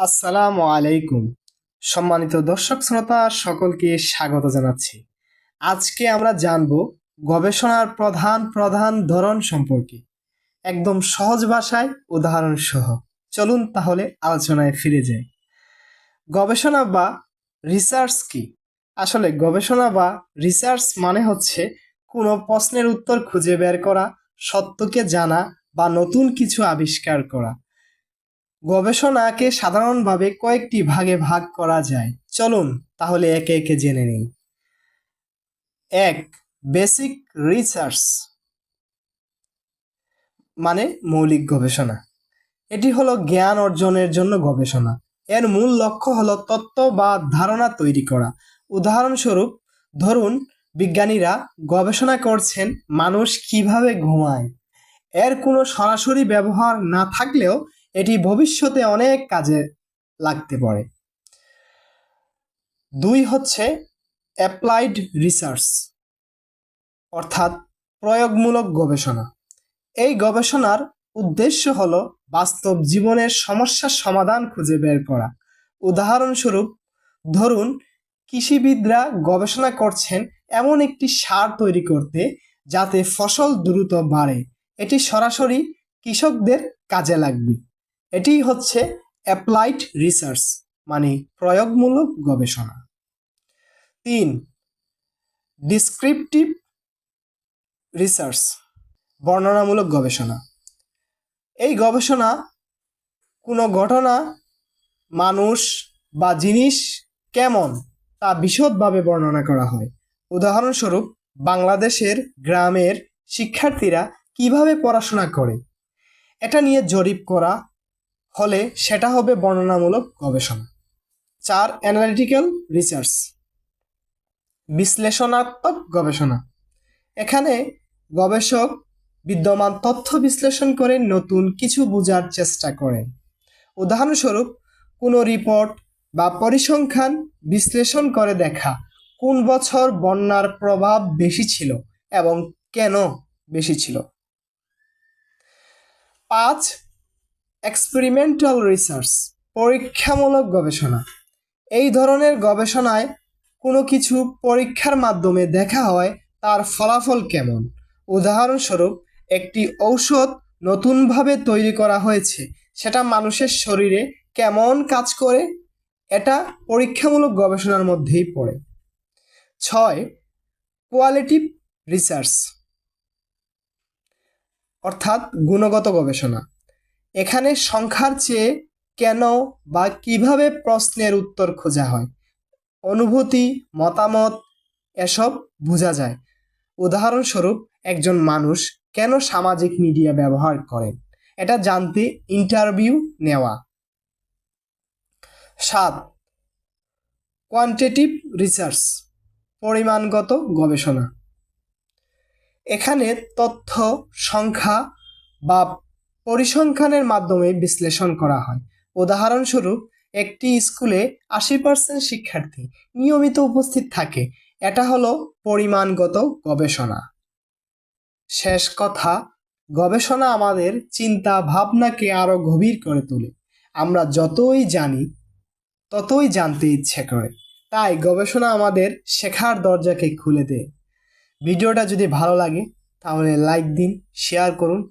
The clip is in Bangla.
আসসালামু আলাইকুম। সম্মানিত দর্শক শ্রোতা, সকলকে স্বাগত জানাচ্ছি। আজকে আমরা জানব গবেষণার প্রধান প্রধান ধরন সম্পর্কে। একদম সহজ ভাষায় উদাহরণ সহ চলুন তাহলে আলোচনায় ফিরে যাই। গবেষণা বা রিসার্চ কি? আসলে গবেষণা বা রিসার্চ মানে হচ্ছে কোনো প্রশ্নের উত্তর খুঁজে বের করা, সত্যকে জানা বা নতুন কিছু আবিষ্কার করা। গবেষণাকে সাধারণভাবে কয়েকটি ভাগে ভাগ করা যায়। চলুন তাহলে একে একে জেনে নিই। এক, বেসিক রিসার্চ মানে মৌলিক গবেষণা। এটি হলো জ্ঞান অর্জনের জন্য গবেষণা। এর মূল লক্ষ্য হলো তত্ত্ব বা ধারণা তৈরি করা। উদাহরণস্বরূপ, ধরুন, বিজ্ঞানীরা গবেষণা করছেন মানুষ কীভাবে ঘুমায়। এর কোনো সরাসরি ব্যবহার না থাকলেও এটি ভবিষ্যতে অনেক কাজে লাগতে পারে। দুই হচ্ছে অ্যাপ্লাইড রিসার্চ, অর্থাৎ প্রয়োগমূলক গবেষণা। এই গবেষণার উদ্দেশ্য হল বাস্তব জীবনের সমস্যার সমাধান খুঁজে বের করা। উদাহরণস্বরূপ, ধরুন, কৃষিবিদরা গবেষণা করছেন এমন একটি সার তৈরি করতে যাতে ফসল দ্রুত বাড়ে। এটি সরাসরি কৃষকদের কাজে লাগবে। এটি হচ্ছে অ্যাপ্লাইড রিসার্চ মানে প্রয়োগমূলক গবেষণা। তিন, ডিসক্রিপটিভ রিসার্চ, বর্ণনামূলক গবেষণা। এই গবেষণা কোনো ঘটনা, মানুষ বা জিনিস কেমন তা বিশদভাবে বর্ণনা করা হয়। উদাহরণস্বরূপ, বাংলাদেশের গ্রামের শিক্ষার্থীরা কীভাবে পড়াশোনা করে? এটা নিয়ে জরিপ করা হলে সেটা হবে বর্ণনামূলক গবেষণা। চার অ্যানালিটিক্যাল রিসার্চ বিশ্লেষণাত্মক গবেষণা। এখানে গবেষক বিদ্যমান তথ্য বিশ্লেষণ করে নতুন কিছু বোঝার চেষ্টা করেন। উদাহরণস্বরূপ, কোনো রিপোর্ট বা পরিসংখ্যান বিশ্লেষণ করে দেখা কোন বছর বন্যার প্রভাব বেশি ছিল এবং কেন বেশি ছিল। পাঁচ এক্সপেরিমেন্টাল রিসার্চ পরীক্ষামূলক গবেষণা। এই ধরনের গবেষণায় কোনো কিছু পরীক্ষার মাধ্যমে দেখা হয় তার ফলাফল কেমন? উদাহরণস্বরূপ, একটি ঔষধ নতুনভাবে তৈরি করা হয়েছে, সেটা মানুষের শরীরে কেমন কাজ করে? এটা পরীক্ষামূলক গবেষণার মধ্যেই পড়ে। ছয় কোয়ালিটিভ রিসার্চ অর্থাৎ গুণগত গবেষণা। এখানে সংখ্যার চেয়ে কেন বা কীভাবে প্রশ্নের উত্তর খোঁজা হয়? অনুভূতি, মতামত, এসব বোঝা যায়। উদাহরণস্বরূপ, একজন মানুষ কেন সামাজিক মিডিয়া ব্যবহার করেন? এটা জানতে ইন্টারভিউ নেওয়া। সাত, কোয়ান্টিটিভ রিসার্চ, পরিমাণগত গবেষণা। এখানে তথ্য, সংখ্যা বা পরিসংখ্যানের মাধ্যমে বিশ্লেষণ করা হয়। উদাহরণস্বরূপ, একটি স্কুলে আশি পার্সেন্ট শিক্ষার্থী নিয়মিত উপস্থিত থাকে। এটা হলো পরিমাণগত গবেষণা। শেষ কথা, গবেষণা আমাদের চিন্তা ভাবনাকে আরও গভীর করে তোলে। আমরা যতই জানি, ততই জানতে ইচ্ছে করে। তাই গবেষণা আমাদের শেখার দরজাকে খুলে দেয়। ভিডিওটা যদি ভালো লাগে, তাহলে লাইক দিন, শেয়ার করুন